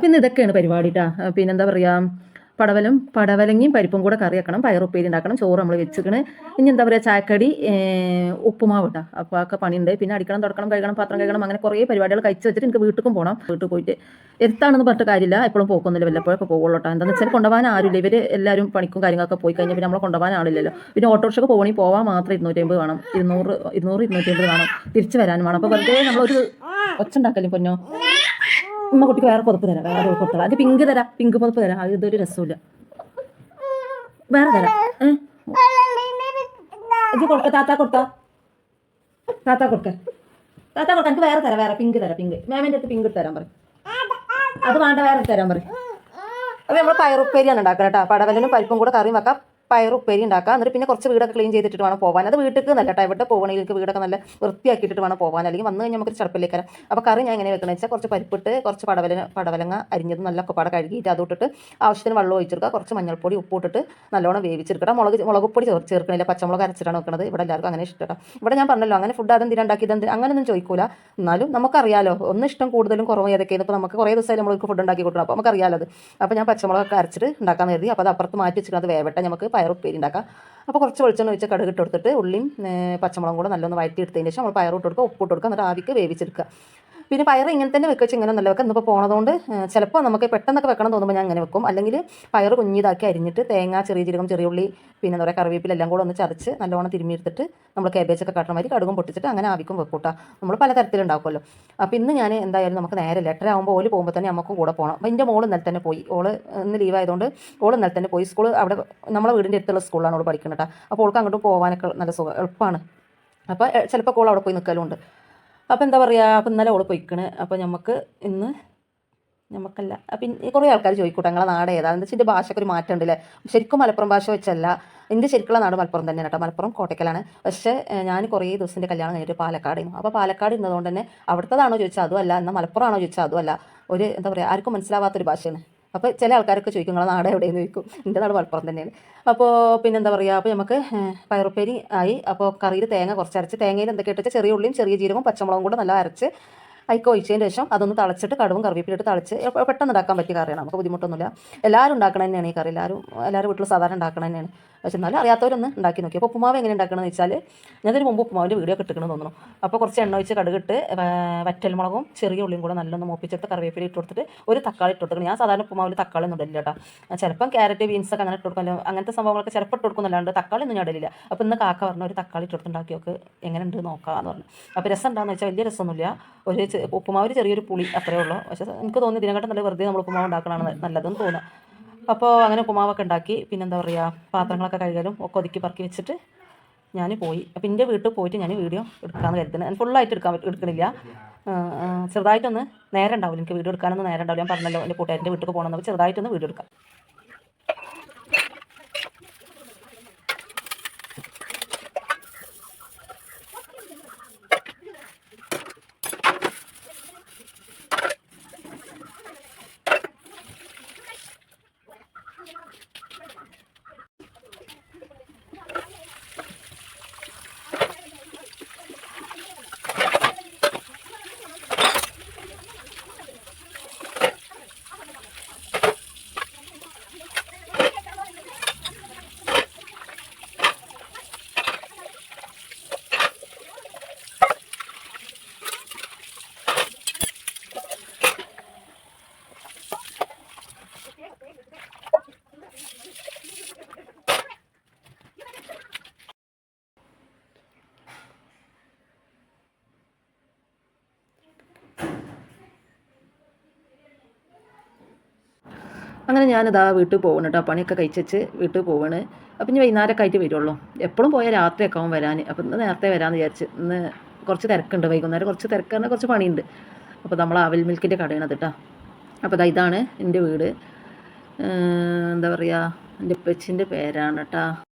അപ്പം ഇന്ന് ഇതൊക്കെയാണ് പരിപാടി കേട്ടോ പിന്നെന്താ പറയുക പടവലും പടവലങ്ങയും പരിപ്പും കൂടെ കറി വെക്കണം പയറുപ്പേരി ഉണ്ടാക്കണം. ചോറ് നമ്മൾ വെച്ചിക്കണ്. ഇനി എന്താ പറയുക ചായക്കടി ഉപ്പുമാവ് ഇട്ടാ അപ്പോൾ ഒക്കെ പണിയുണ്ട് പിന്നെ അടിക്കണം തുടക്കണം കഴുകണം പാത്രം കഴുകണം അങ്ങനെ കുറേ പരിപാടികൾ കഴിച്ച് വെച്ചിട്ട് എനിക്ക് വീട്ടിലും പോകണം വീട്ടിൽ പോയിട്ട് എടുത്താണെന്ന് പറഞ്ഞിട്ട് കാര്യമില്ല എപ്പോഴും പോക്കൊന്നുമില്ല വല്ലപ്പോഴൊക്കെ പോകുള്ളൂ കേട്ടോ എന്താണെന്ന് വെച്ചാൽ കൊണ്ടുപോകാൻ ആരുമില്ല ഇവർ എല്ലാവരും പണിക്കും കാര്യങ്ങളൊക്കെ പോയി കഴിഞ്ഞാൽ പിന്നെ നമ്മളെ കൊണ്ടുപോകാൻ ആളില്ലല്ലോ. പിന്നെ ഓട്ടോറിക്ഷക്ക് പോകണമെങ്കിൽ പോകാൻ മാത്രം ഇരുന്നൂറ്റമ്പത് വേണം. ഇരുന്നൂറ് ഇരുന്നൂറ് ഇരുന്നൂറ്റമ്പത് വേണം. തിരിച്ച് വരാനും വേണം. അപ്പോൾ വെറുതെ നമ്മളൊരു ഒച്ച ഉണ്ടാക്കലും പൊന്നോ? ഉമ്മ കുട്ടിക്ക് വേറെ പുതപ്പ് തരാം വേറെ പുതപ്പ് അത് പിങ്ക് തരാം പിങ്ക് പുതപ്പ് തരാം. അത് ഇതൊരു രസമില്ല വേറെ തരാം. ഇത് കൊടുക്ക താത്ത കൊടുത്ത? താത്ത കൊടുക്ക. താത്ത കൊടുക്ക എനിക്ക് വേറെ തരാം വേറെ പിങ്ക് തരാം പിങ്ക് മാമിന്റെ അടുത്ത് പിങ്ക് തരാൻ പറയും. അത് വേണ്ട വേറെ തരാൻ പറയും. അപ്പോൾ നമ്മൾ പയറുപ്പേരിയാണ് ഉണ്ടാക്കുന്നത് കേട്ടോ. പടവലിനും പരിപ്പും കൂടെ കറിയും വെക്കാം. പയറുപ്പേരി ഉണ്ടാക്കാം. എന്നിട്ട് പിന്നെ കുറച്ച് വീടൊക്കെ ക്ലീൻ ചെയ്തിട്ട് വേണം പോകാൻ അത് വീട്ടിലേക്ക് നല്ല കേട്ടോ എവിടെ പോകണമെങ്കിൽ വീടൊക്കെ നല്ല വൃത്തിയാക്കിയിട്ട് വേണം പോകാൻ അല്ലെങ്കിൽ വന്ന് കഴിഞ്ഞാൽ നമുക്ക് ചടപ്പിലേക്ക് വരാം അപ്പോൾ കറി ഞാൻ എങ്ങനെ വെക്കണമെന്ന് വെച്ചാൽ കുറച്ച് പരിപ്പിട്ട് കുറച്ച് പടവല പടവലങ്ങ അരിഞ്ഞത് നല്ല ഒക്കെപ്പാടെ കഴുകിയിട്ട് അതോട്ടിട്ട് ആവശ്യത്തിന് വെള്ളം ഒഴിച്ചെടുക്കുക കുറച്ച് മഞ്ഞൾപ്പൊടി ഉപ്പിട്ടിട്ട് നല്ലോണം വേവിച്ചെടുക്കണം മുളക് മുളക് പൊടി ചേർ ചേർക്കണില്ല. പച്ചമുളക് അരച്ചിട്ടാണ് വെക്കുന്നത് ഇവിടെ എല്ലാവർക്കും അങ്ങനെ ഇഷ്ടം ഇവിടെ ഞാൻ പറഞ്ഞല്ലോ അങ്ങനെ ഫുഡ് അതെന്തിനാ ഉണ്ടാക്കിയത്? എന്ത് അങ്ങനെയൊന്നും ചോദിക്കൂല. എന്നാലും നമുക്കറിയാലോ ഒന്ന് ഇഷ്ടം കൂടുതലും കുറവ് ഏതൊക്കെയാണ് ഇപ്പോൾ നമുക്ക് കുറേ ദിവസമായി നമ്മൾക്ക് ഫുഡ് ഉണ്ടാക്കി കൊടുക്കണം അപ്പോൾ നമുക്കറിയാലോ അത്. അപ്പോൾ ഞാൻ പച്ചമുളകൊക്കെ അരച്ചിട്ട് ഉണ്ടാക്കാൻ കരുതി. അപ്പോൾ അത് അപ്പുറത്ത് മാറ്റി വെച്ചിട്ട് അത് വേവട്ടെ. നമുക്ക് പയറുപ്പേരി ഉണ്ടാക്കാം. അപ്പോൾ കുറച്ച് വെളിച്ചെണ്ണ ഒഴിച്ച് കടുക് ഇട്ട് കൊടുത്തിട്ട് ഉള്ളിയും പച്ചമുളകും കൂടെ നല്ലൊന്ന് വഴറ്റി എടുത്തതിന് ശേഷം നമ്മൾ പയറിട്ട് കൊടുക്കുക ഉപ്പ് ഇട്ട് കൊടുക്കുക എന്നിട്ട് ആവിക്ക് വേവിച്ചെടുക്കുക. പിന്നെ പയർ ഇങ്ങനെ തന്നെ വെക്കുക ഇങ്ങനെ നല്ല വെക്കാം. ഇന്നിപ്പോൾ പോണതുകൊണ്ട് ചിലപ്പോൾ നമുക്ക് പെട്ടെന്നൊക്കെ വെക്കണം തോന്നുമ്പോൾ ഞാൻ അങ്ങനെ വെക്കും. അല്ലെങ്കിൽ പയർ കുഞ്ഞിതാക്കി അരിഞ്ഞിട്ട് തേങ്ങ ചെറിയ ജീരകം ചെറിയ ഉള്ളി പിന്നെ എന്താ പറയുക കറിവേപ്പില എല്ലാം കൂടെ ഒന്ന് ചതച്ച് നല്ലോണം തിരുമ്മിയെടുത്തിട്ട് നമ്മൾ കേബേജൊക്കെ കട്ടണ മാതിരി കടുകും പൊട്ടിച്ചിട്ട് അങ്ങനെ ആവിക്കും വെക്കൂട്ടാ. നമ്മൾ പല തരത്തിലുണ്ടാക്കുമല്ലോ അപ്പോൾ ഇന്ന് ഞാൻ എന്തായാലും നമുക്ക് നേരെ ലെറ്റർ ആകുമ്പോൾ ഓൽ പോകുമ്പോൾ തന്നെ നമുക്കും കൂടെ പോകണം അപ്പോൾ എന്റെ മോൾ ഇന്നലെ തന്നെ പോയി. ഓൾ ഇന്ന് ലീവ് ആയതുകൊണ്ട് ഓൾ ഇന്നലെ തന്നെ പോയി. സ്കൂൾ അവിടെ നമ്മളെ വീടിന്റെ അടുത്തുള്ള സ്കൂളിലാണ് ഓൾ പഠിക്കുന്നത് കേട്ടോ അപ്പോൾ ഓൾക്ക് അങ്ങോട്ട് പോകാനൊക്കെ നല്ല സുഖം എളുപ്പമാണ് അപ്പോൾ ചിലപ്പോൾ ഓൾ അവിടെ പോയി നിൽക്കലുണ്ട് അപ്പോൾ എന്താ പറയുക അപ്പോൾ ഇന്നലെ ഓൾ പൊയ്ക്കണ്. അപ്പോൾ നമുക്ക് ഇന്ന് നമുക്കല്ല ഇൻ- കുറേ ആൾക്കാർ ചോദിക്കൂട്ടെ ഞങ്ങളെ നാട് ഏതാ? എന്താ വെച്ചാൽ ഭാഷയ്ക്ക് ഒരു മാറ്റം ഉണ്ടല്ലേ? ശരിക്കും മലപ്പുറം ഭാഷ വെച്ചല്ല. എന്റെ ശരിക്കുള്ള നാട് മലപ്പുറം തന്നെയാണ് കേട്ടോ. മലപ്പുറം കോട്ടയ്ക്കലാണ് പക്ഷേ ഞാൻ കുറേ ദിവസത്തിന്റെ കല്യാണം കഴിഞ്ഞിട്ട് പാലക്കാടായിരുന്നു അപ്പോൾ പാലക്കാട് ഇരുന്നതുകൊണ്ട് തന്നെ അവിടുത്തതാണോ ചോദിച്ചാൽ അതുമല്ല. എന്നാൽ മലപ്പുറം ആണോ ചോദിച്ചാൽ അതുമല്ല. ഒരു എന്താ പറയുക ആർക്കും മനസ്സിലാവാത്തൊരു ഭാഷയാണ്. അപ്പോൾ ചില ആൾക്കാരൊക്കെ ചോദിക്കും നിങ്ങളെ നാട് എവിടെയെന്ന്? ചോദിക്കും. എന്റെ നാട് മലപ്പുറം തന്നെയാണ്. അപ്പോൾ പിന്നെ എന്താ പറയുക അപ്പോൾ നമുക്ക് പയറുപ്പേരി ആയി. അപ്പോൾ കറിയിൽ തേങ്ങ കുറച്ച് അരച്ച് തേങ്ങയിൽ എന്തൊക്കെ ഇട്ടിട്ട് ചെറിയ ഉള്ളിയും ചെറിയ ജീരകവും പച്ചമുളകും കൂടെ നല്ല അരച്ച് അയക്ക് ഒഴിച്ചതിന് ശേഷം അതൊന്ന് തളച്ചിട്ട് കടുവും കറിവേപ്പിലിട്ട് തളിച്ച് പെട്ടെന്ന് ഉണ്ടാക്കാൻ പറ്റിയ കറിയാണ്. നമുക്ക് ബുദ്ധിമുട്ടൊന്നുമില്ല. എല്ലാവരും ഉണ്ടാക്കണ തന്നെയാണ് ഈ കറി. എല്ലാവരും എല്ലാവരും വീട്ടിൽ സാധാരണ ഉണ്ടാക്കണ തന്നെയാണ്. പക്ഷെ എന്നാലും അറിയാത്തവരൊന്ന് ഉണ്ടാക്കി നോക്കി. അപ്പോൾ ഉപ്പുമാവ് എങ്ങനെ ഉണ്ടാക്കണമെന്ന് വെച്ചാൽ ഞാനതിന് മുമ്പ് ഉപ്പുമാവിന്റെ വീഡിയോ കിട്ടുന്നു തോന്നുന്നു. അപ്പോൾ കുറച്ച് എണ്ണ ഒഴിച്ച് കടുകിട്ട് വറ്റൽ മുളകും ചെറിയ ഉള്ളിയും കൂടെ നല്ലൊന്ന് മൂപ്പിച്ചെടുത്ത് കറിവേപ്പില ഇട്ട് കൊടുത്തിട്ട് ഒരു തക്കാളി ഇട്ട് കൊടുക്കണം ഞാൻ സാധാരണ ഉപ്പുമാവിൽ തക്കാളി ഒന്നും ഇടില്ല കേട്ടോ. ചിലപ്പം ക്യാരറ്റ് ബീൻസ് ഒക്കെ അങ്ങനെ ഇട്ട് കൊടുക്കും. അങ്ങനത്തെ സംഭവങ്ങളൊക്കെ ചിലപ്പോൾ ഇട്ട് കൊടുക്കുന്നല്ലാണ്ട് തക്കാളി ഒന്നും ഞാൻ ഇടലില്ല. അപ്പോൾ ഇന്ന് കാക്ക പറഞ്ഞ ഒരു തക്കാളി ഇട്ട് കൊടുത്തുണ്ടാക്കിയൊക്കെ എങ്ങനെ ഉണ്ട്? നോക്കാമെന്ന് പറഞ്ഞു. അപ്പോൾ രസം എന്താണെന്ന് വെച്ചാൽ വലിയ രസമൊന്നുമില്ല. ഒരു ഉപ്പുമാവിൽ ചെറിയൊരു പുളി അത്രേ ഉള്ളൂ. പക്ഷേ എനിക്ക് തോന്നി ഇതിനെക്കാട്ടും നല്ല വെറുതെ നമ്മൾ ഉപ്പുമാവ് ഉണ്ടാക്കണമെന്ന് നല്ലതെന്ന് തോന്നുക അപ്പോൾ അങ്ങനെ ഉപ്പുമാവൊക്കെ ഉണ്ടാക്കി പിന്നെന്താ പറയുക പാത്രങ്ങളൊക്കെ കഴുകലും ഒക്കെ ഒതുക്കി പറക്കി വെച്ചിട്ട് ഞാൻ പോയി. അപ്പോൾ എന്റെ വീട്ടിൽ പോയിട്ട് ഞാൻ വീഡിയോ എടുക്കാമെന്ന് കരുതുന്നത് ഞാൻ ഫുള്ളായിട്ട് എടുക്കാൻ എടുക്കണില്ല. ചെറുതായിട്ടൊന്ന് നേരം ഉണ്ടാവില്ല. എനിക്ക് വീഡിയോ എടുക്കാനൊന്നും നേരം ഉണ്ടാവില്ല. ഞാൻ പറഞ്ഞല്ലോ എന്റെ കൂട്ടുകാരന്റെ വീട്ടിൽ പോകണമെന്ന് ചെറുതായിട്ടൊന്ന് വീഡിയോ എടുക്കാം. അങ്ങനെ ഞാനിതാ വീട്ടിൽ പോകണം കേട്ടോ. പണിയൊക്കെ കഴിച്ച് വീട്ടിൽ പോവാണ്. അപ്പം ഇനി വൈകുന്നേരമൊക്കെ ആയിട്ട് വരുള്ളൂ. എപ്പോഴും പോയാൽ രാത്രിയൊക്കെ ആവും വരാൻ. അപ്പം ഇന്ന് നേരത്തെ വരാമെന്ന് വിചാരിച്ച് ഇന്ന് കുറച്ച് തിരക്കുണ്ട്. വൈകുന്നേരം കുറച്ച് തിരക്ക് കുറച്ച് പണിയുണ്ട്. അപ്പോൾ നമ്മൾ അവൽ മിൽക്കിന്റെ കടയാണ് അത് കേട്ടോ. അപ്പോൾ ദാ ഇതാണ് എന്റെ വീട്. എന്താ പറയുക എന്റെ ഉപ്പച്ചിന്റെ പേരാണ് കേട്ടോ.